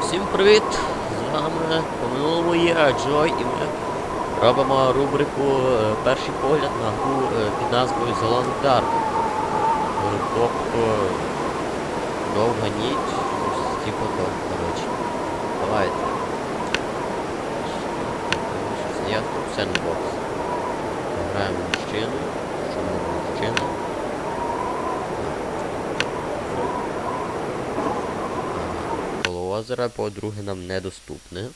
Усім привіт! З вами по минулому є Джой і ми робимо рубрику е, Перший погляд на гру е, під назвою Zalong Dark. Тобто довга ніч, типу того, коротше. Давайте. Щось Я тут сендбокс. Граємо мужчину. Чому мужчина? Озера, по-друге, нам недоступне.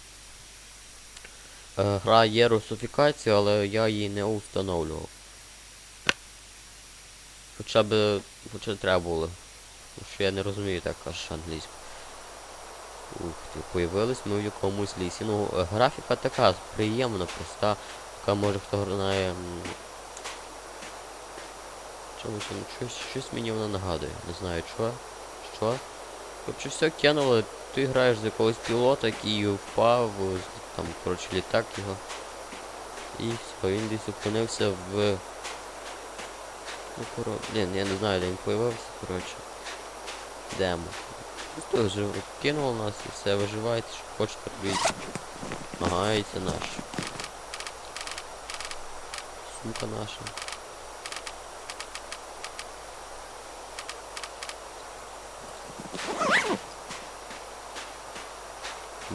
Е, Гра є русифікація, але я її не установлював. Хоча б хоча треба було. Тому що я не розумію так аж англійську. Ух появились ми в якомусь лісі. Ну, графіка така приємна, проста. Така може хто м, Чомусь щось, щось мені вона нагадує. Не знаю що. Що? Короче, все кинуло, ти граєш за якогось пілота, який впав, з- там, коротше, літак його. І все, він десь опинився в... Ну, коро... Блін, я не знаю, де він появився, коротше. Демо. Просто вже кинуло нас і все, виживайте, що хочете і це наш. Сумка наша.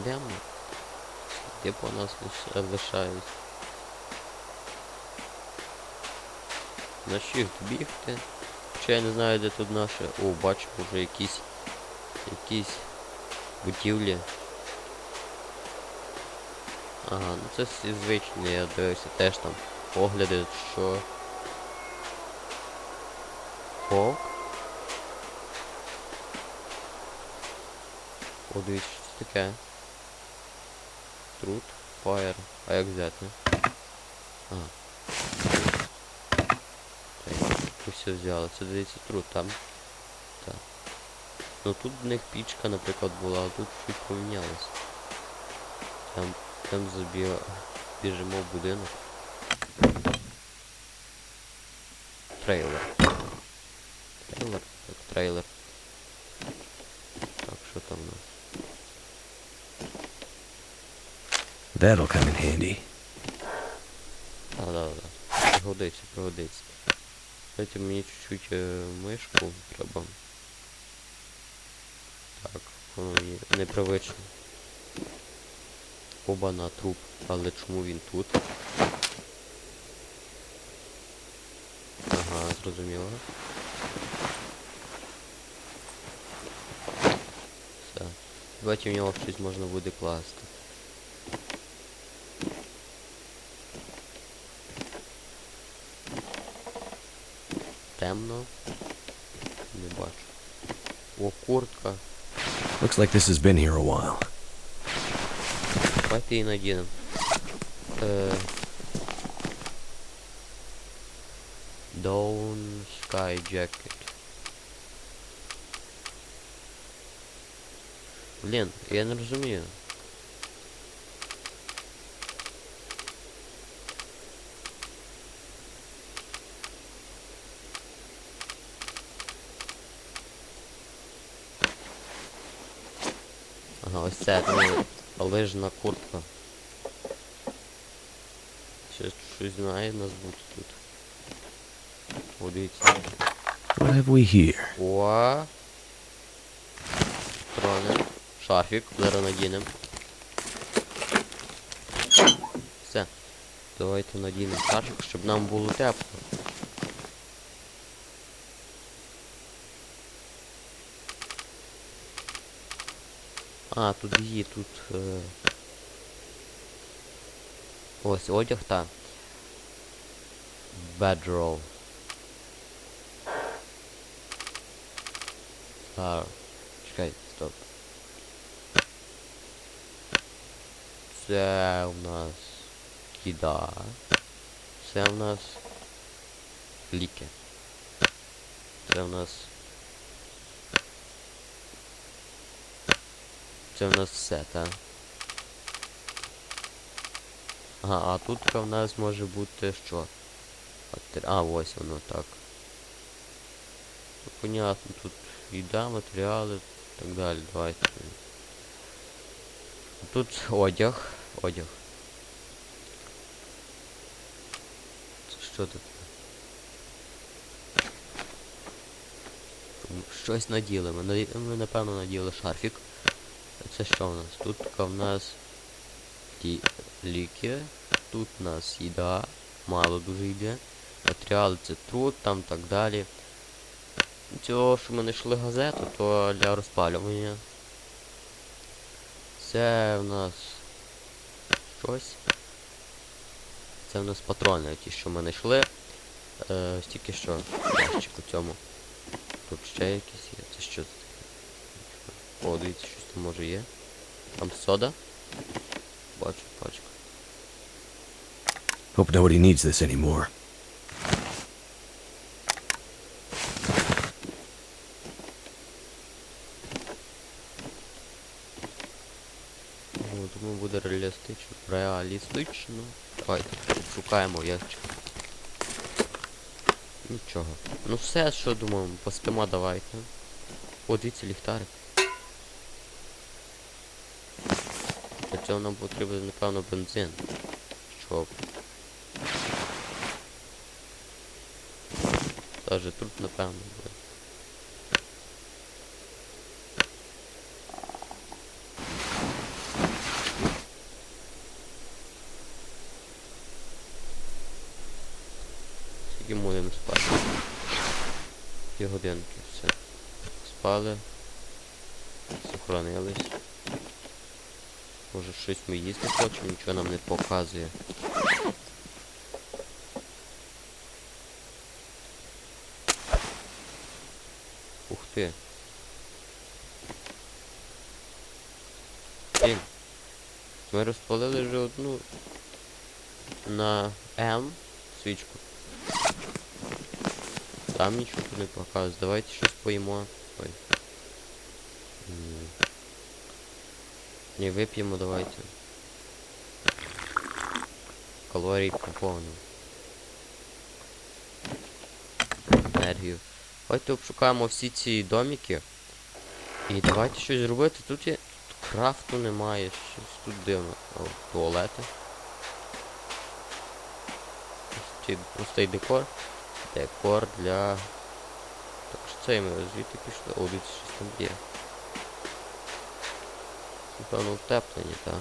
Йдемо. Де по нас лиш- лишають. На shift бігти. Хоча я не знаю де тут наше. О, бачу вже якісь якісь будівлі. Ага, ну це всі звичні, я дивився теж там погляди, що. Ок. О, дивіться, що це таке. Труд, фаєр. А як взяти? А. Так, все взяли. Це дивіться труд там. Так. Ну тут в них пічка, наприклад, була, а тут щось помінялось. Там, там забі... біжимо в будинок. Трейлер. Трейлер? Так, трейлер. Так, що там у нас? That'll come in handy. А, да, да. Пригодиться, пригодиться. Дайте мені чуть-чуть е, мишку треба. Так, воно мені непривично. Оба на труп. Але чому він тут? Ага, зрозуміло. Все. Давайте в нього щось можна буде класти. Темно. Не бачу. О, куртка. Looks like this has been here a while. Давайте її надінемо. Е... Down Sky Jacket. Блін, я не розумію. Ага, ось це, ну, лижна куртка. Ще щось знає нас бути тут. О, дивіться. What have we here? О. Троне. Шарфік. Зараз надінем. Все. Давайте надінемо шарфік, щоб нам було тепло. А, тут є, тут. Е... Ось одяг та. Bedroll. А, чекай, стоп. Це у нас їда. Це у нас ліки. Це у нас. Це у нас все, так? Ага, а тут в нас може бути що? А, ось воно так. Ну, понятно, тут їда, матеріали, так далі. Давайте. тут одяг. Одяг. Це що тут? Щось наділи. Ми, ми напевно наділи шарфік. Це що в нас? Тут в нас ті ліки. Тут у нас їда. Мало дуже йде. Матеріали це труд, там так далі. Цього, що ми знайшли газету, то для розпалювання. Це в нас щось. Це в нас патрони, ті, що ми знайшли. Е, тільки що ящик у цьому. Тут ще якісь є. Це що? О, дивіться, щось може є. Там сода. Бачу, пачка. Hope nobody needs this anymore. Ну, думаю, буде реалістично. Реалістично. Давайте шукаємо ящик. Нічого. Ну все, що думаємо, поспимо давайте. О, дивіться, ліхтарик. Цього нам потрібен, напевно, бензин. Щоб. Даже тут, напевно, буде. Скільки будемо спати? Дві годинки, все. Спали. Сохранились. Може щось ми їсти хочемо, нічого нам не показує. Ух ти. Блін. Ми розпалили вже одну на М свічку. Там нічого не показує. Давайте щось поїмо. Ой. Не вип'ємо, давайте. Калорій поповнимо. Енергію. Давайте обшукаємо всі ці домики. І давайте щось зробити. Тут є. Тут крафту немає, щось тут дивно. О, туалети. Простий декор. Декор для... Так що це ми звідти пішли. О, дивіться, щось там є. Напевно, утеплені, так.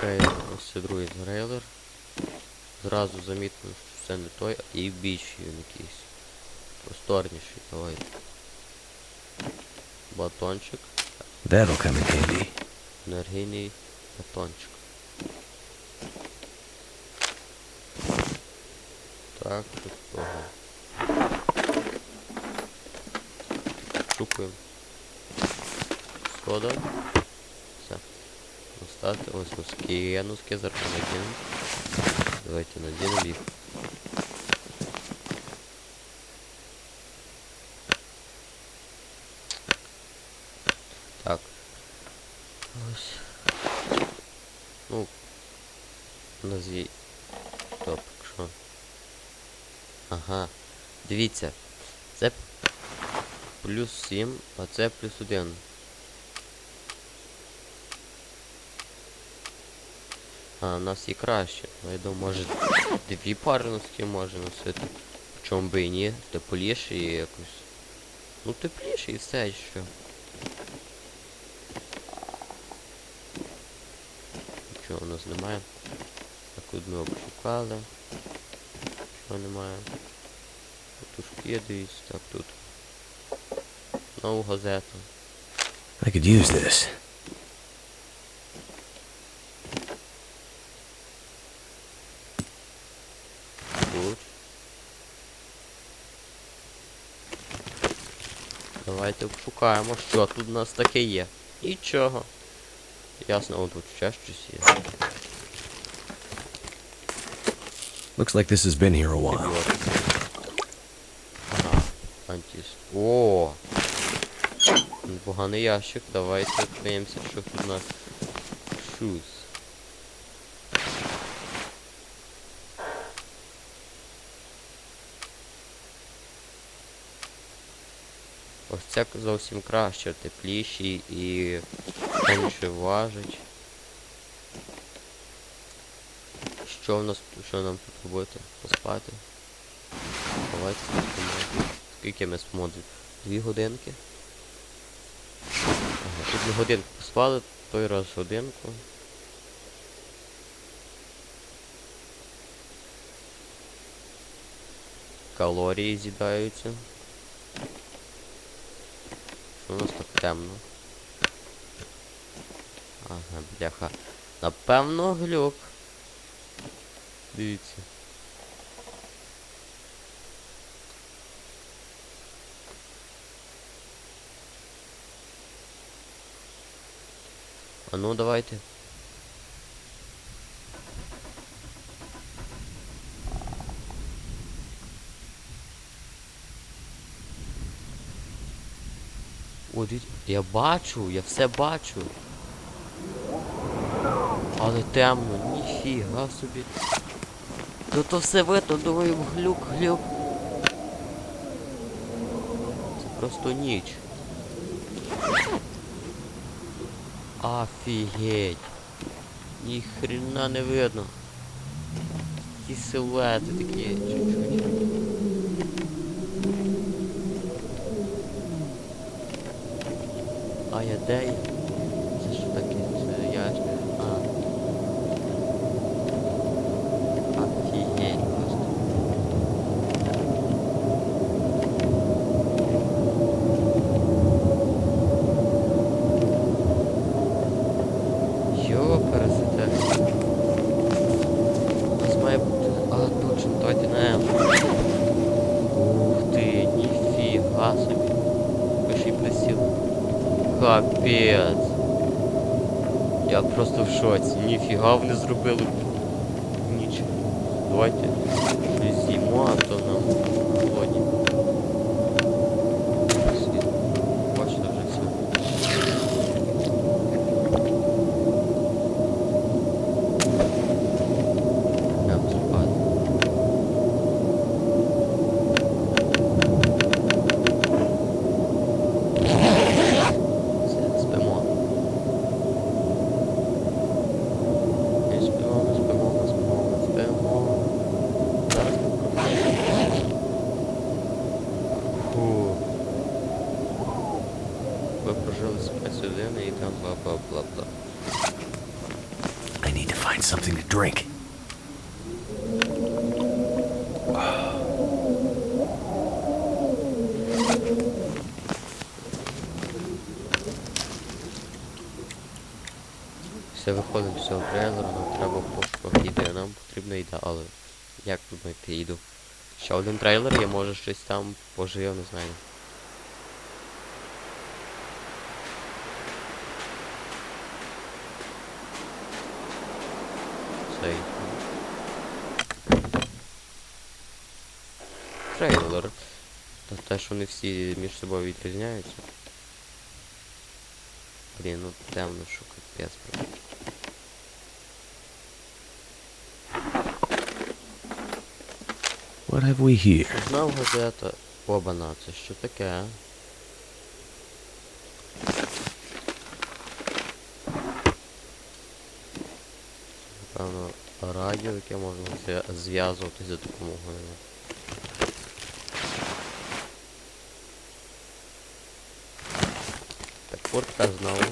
Трейлер, ось це другий трейлер. Зразу замітно, що це не той, а і більший він якийсь. Просторніший, давай. Батончик. That'll come in. Енергійний батончик. Так, тут того. Шукаємо. Сода. Все. Остати ось носки. Носки зараз надінемо. Давайте надінемо їх. Так. Ось. Ну. Назві. Стоп, що? Ага. Дивіться. Це плюс 7, а це плюс 1. А, у нас і краще. Я думаю, може дві пари носки може носити. Чому би і ні? Тепліше і якось. Ну тепліше і все що. Нічого у нас немає. Так тут ми обшукали. Нічого немає. Тут дивіться, так тут. Нову газету. I could use this. Тут. Давайте обшукаємо, що тут у нас таке є. Нічого. Ясно, о, тут ще щось є. Looks like this has been here a while. Антибіотики. Ага, антис. О! Поганий ящик. Давайте подивимося, що тут у нас. Shoes. Ось це зовсім краще, тепліші і менше важить. Що в нас що нам тут робити? Поспати? Давайте поспимо. Скільки ми спимо? Дві годинки? Ага, тут ми годинку поспали, той раз годинку. Калорії з'їдаються. Що у нас так темно? Ага, бляха. Напевно глюк. Дивіться. А ну давайте. О, дивіться, я бачу, я все бачу. Але темно, ніфіга собі. Ну то все видно, думаю, глюк, глюк. Це просто ніч. Офігеть. Ні хрена не видно. Такі силуети такі чуть-чуть. А я де я? Це що таке? Це я ж. А. Офігеть просто. Йопересете. У нас має бути. А, точно, давайте на М. Ух ти, ніфіга собі. Пиши присіл. Капець. Я просто в шоці. Ніфіга вони зробили. Ніч. Давайте щось а то нам голодні. Світ. Бачите вже все. Прям спати. Все, спимо. І спимо, ми спимо, ми спимо, ми спимо. Зараз попробуємо. Фу. Ви 5 годин і там бла-бла-бла-бла. I need to find something to drink. Все виходить з цього трейлеру, нам треба в пошуках їди, нам потрібна їда, але як тут знайти їду? Ще один трейлер, я може щось там пожив, не знаю. Цей. Трейлер. Та те, що вони всі між собою відрізняються. Блін, ну темно, що капець просто. What have we here? Знав газета. Обана, це що таке? Напевно, радіо, яке можна зв'я- зв'язуватись за допомогою. Так, куртка знову.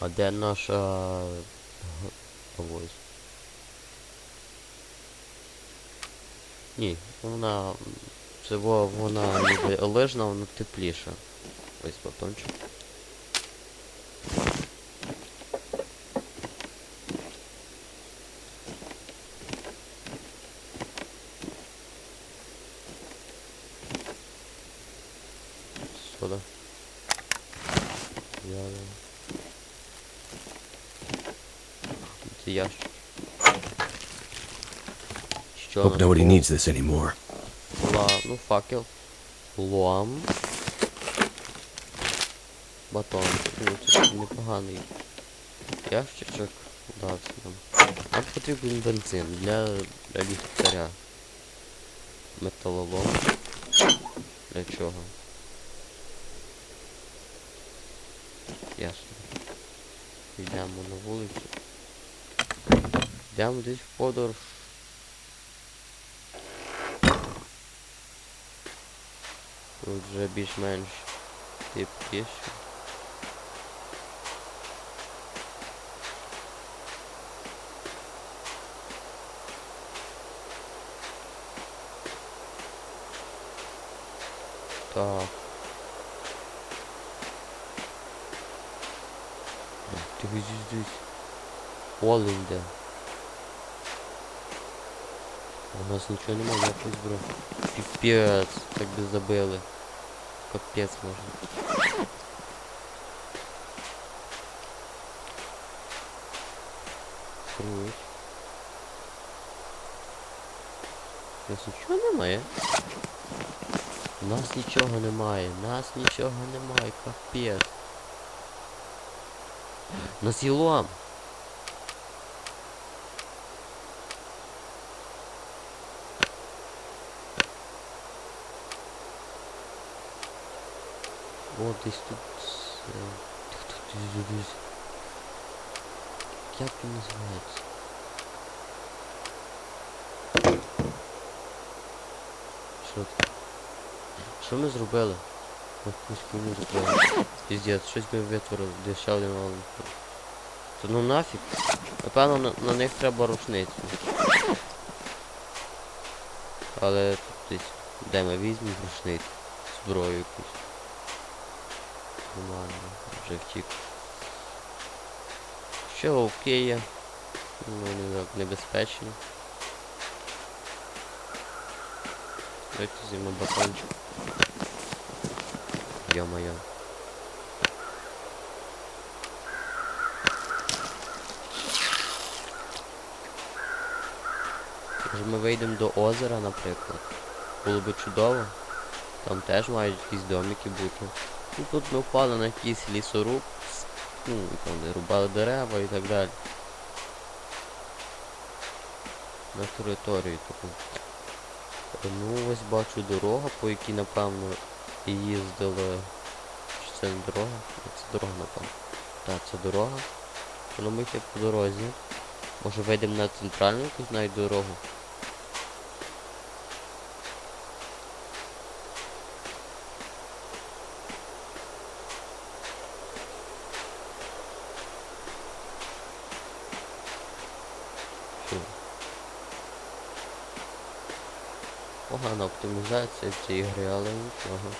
А де наша г- авось? Ні, вона. Во- вона ніби лежна, вона тепліша. Ось батончик. Сода. Я... Це ящик. Що Hope нам nobody needs this anymore. Ла... Ну, факел. Лом. батончик. Ну, це непоганий ящичок дався нам. Нам потрібен бензин для, для ліхтаря. Металолом. Для чого? Ясно. Йдемо на вулицю. Йдемо десь в подорож. Тут вже більш-менш тепліше. Так. Ти десь десь. Олень йде. У нас нічого немає, якось бро. Піпець, так би забили. Капець можна. Круть. Нас нічого немає. Нас нічого немає, нас нічого немає, капець. У нас є лом. О, десь тут. е. Як він називається? Що це? Що ми зробили? Ми якусь хуйню зробили. Піздець, щось ми витворили, де ще один олень. То ну нафіг. Напевно на, на них треба рушницю. Але тут десь. Де ми візьмемо рушницю? Зброю якусь. Нормально, вже втік. Ще вовки є. Ну, не так небезпечні. Давайте з'їмо батончик. Йо-моє. Ми вийдемо до озера, наприклад. Було би чудово. Там теж мають якісь домики бути. Ну тут ми впали на якийсь лісоруб. Ну, там де рубали дерева і так далі. На території таку. Ну ось бачу дорога, по якій напевно їздили. Чи це не дорога? Це дорога, напевно. Так, це дорога. Ну ми по дорозі. Може вийдемо на центральну якусь навіть дорогу. Погана оптимізація цій грі, але нічого.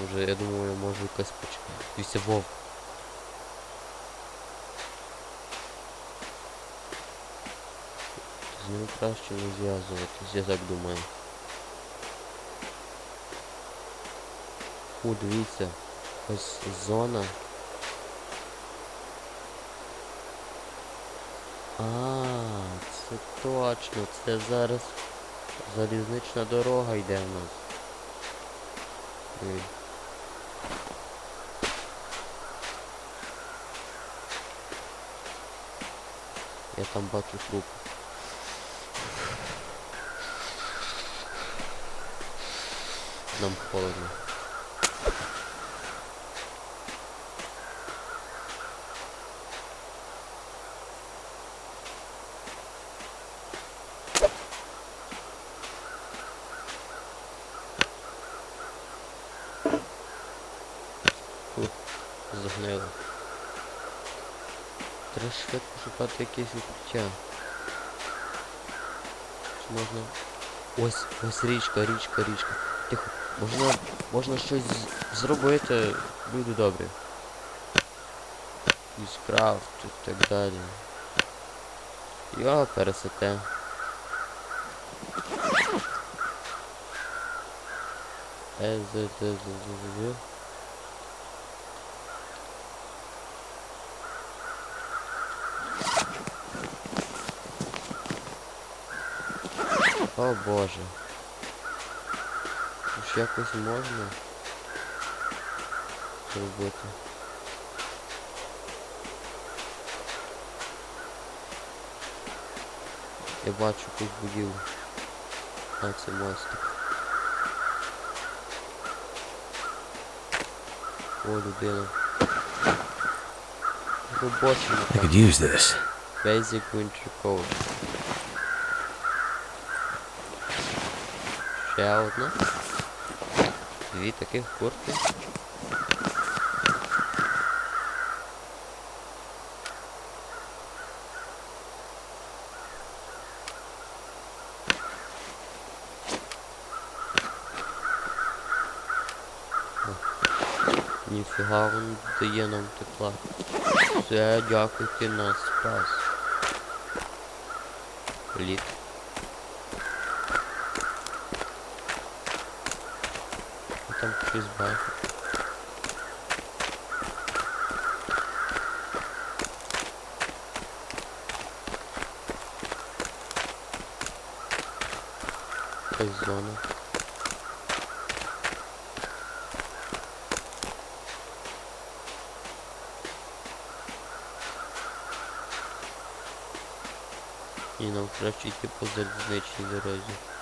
Може, я думаю, може якась поч... Дивіться, вовк. З ним краще не зв'язуватись, я так думаю. Фу, дивіться. Ось зона. А, це точно, це зараз залізнична дорога йде в нас. Я там бачу труп. Нам холодно. Загнило. Треба швидко шукати якесь. Чи можна... Ось, ось річка, річка, річка. Тихо, можна, можна щось зробити, люди добрі. Якийсь крафт і так далі. Йо, пересете. Е. О боже. Якось можна зробити. Я бачу якусь будівлю. А, це мостик. О, людина. I could use this. Basic winter coat. Ще одна. Дві таких куртки. О, Ніфіга він дає нам тепла. Все, дякую, ти нас спас. Літ. Там щось бачу. Якась зона. І нам краще йти по залізничній дорозі.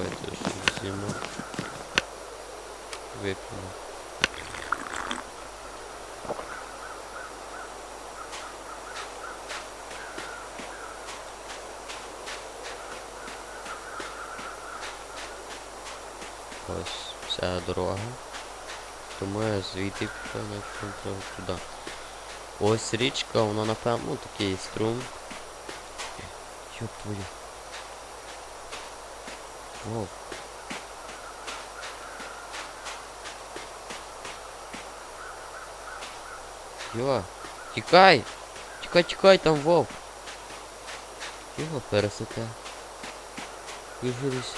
Давайте ще візьмемо. Вип'ємо. Ось вся дорога. Тому я звідти пішов туди. Ось річка, вона напевно ну, такий струм. Йоп твою. Вов. Йо, тікай! Тікай, тікай, там вовк! Його пересете. Вижурись.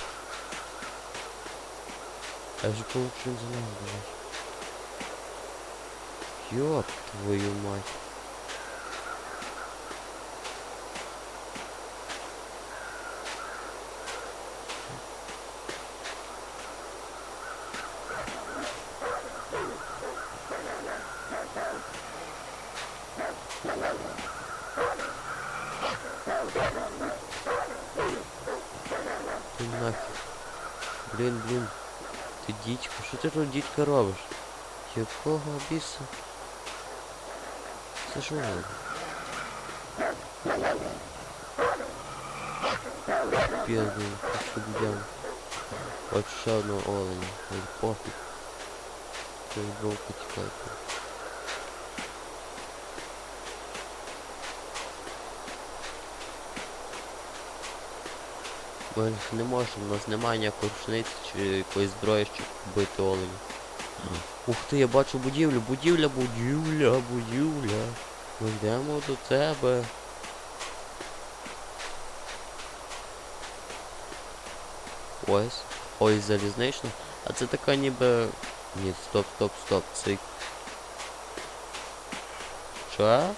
Я же получил за ним блядь. Ёб твою мать. Ти нахер. Блін, блін. Ти дідько, що ти тут дідько робиш? Якого біса? Це що воно? Бідний, що б'ям. От ще одного оленя. Ой, пофіг. Ти вовка тікати. Ми не можемо, у нас немає ніякої рушниці чи якоїсь зброї, щоб вбити оленя. Ух ти, я бачу будівлю, будівля, будівля, будівля. Ми йдемо до тебе. Ось. Ой, залізнична. А це така ніби. Ні, стоп, стоп, стоп, цик. Що?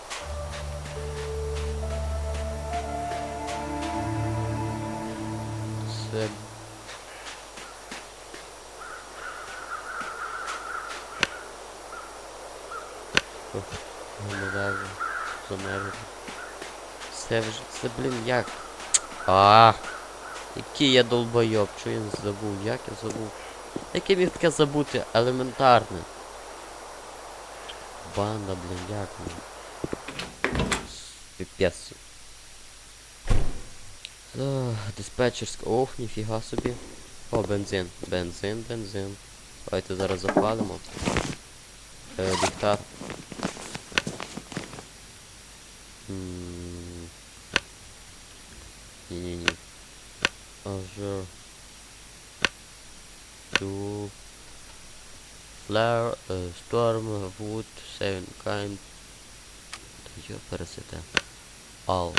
Це Гуманазу. Замерзли. Це вже. Це, блін, як? А, Який я долбойоб, що я забув? Як я забув? Як я міг таке забути? Елементарне. Банда, блін, як? Піпець. Диспетчерська. Ох, ніфіга собі. О, бензин. Бензин, бензин. Давайте зараз запалимо. Е. М, Ні-ні-ні. Azure. To Flare, uh, Storm, Wood, Seven Kind. Йо пересете. Ал.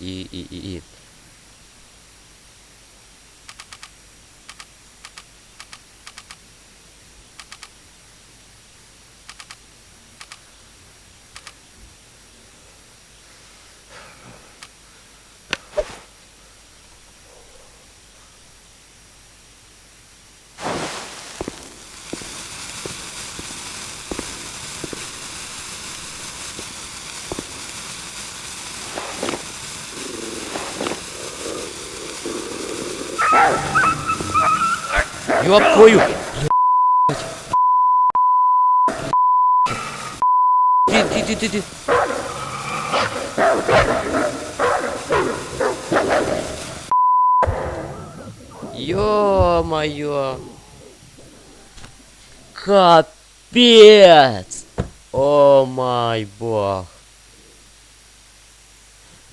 І, і, і, і. Ёб твою! Ти, ти, ти, ти, ти. Ё-моё! Капец! О май бог!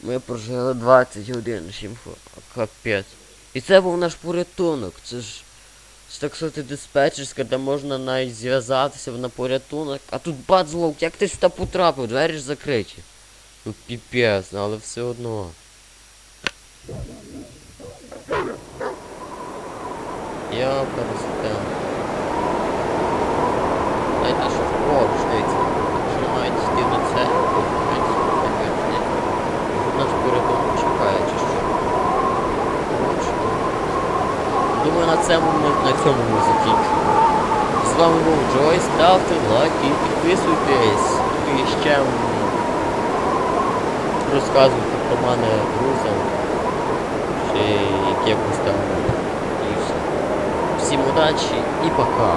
Ми прожили 20 годин, шімфу. Капець. І це був наш порятунок. Це ж. Так сказати диспетчерська, де можна навіть зв'язатися на порятунок. А тут бацлок, як ти сюди потрапив? Двері ж закриті. Ну піпець, ну, але все одно. Я перестав. Знаєте, що о, дивіться. Якщо навіть йти на це, то в принципі так як ні. Наш порятунок чекає, чи що. Думаю, на цьому на цьому ми закінчуємо. З вами був Джой, ставте лайки, підписуйтесь. Ну і ще розказуйте про мене друзям. Чи якихось там. І все. Всім удачі і пока.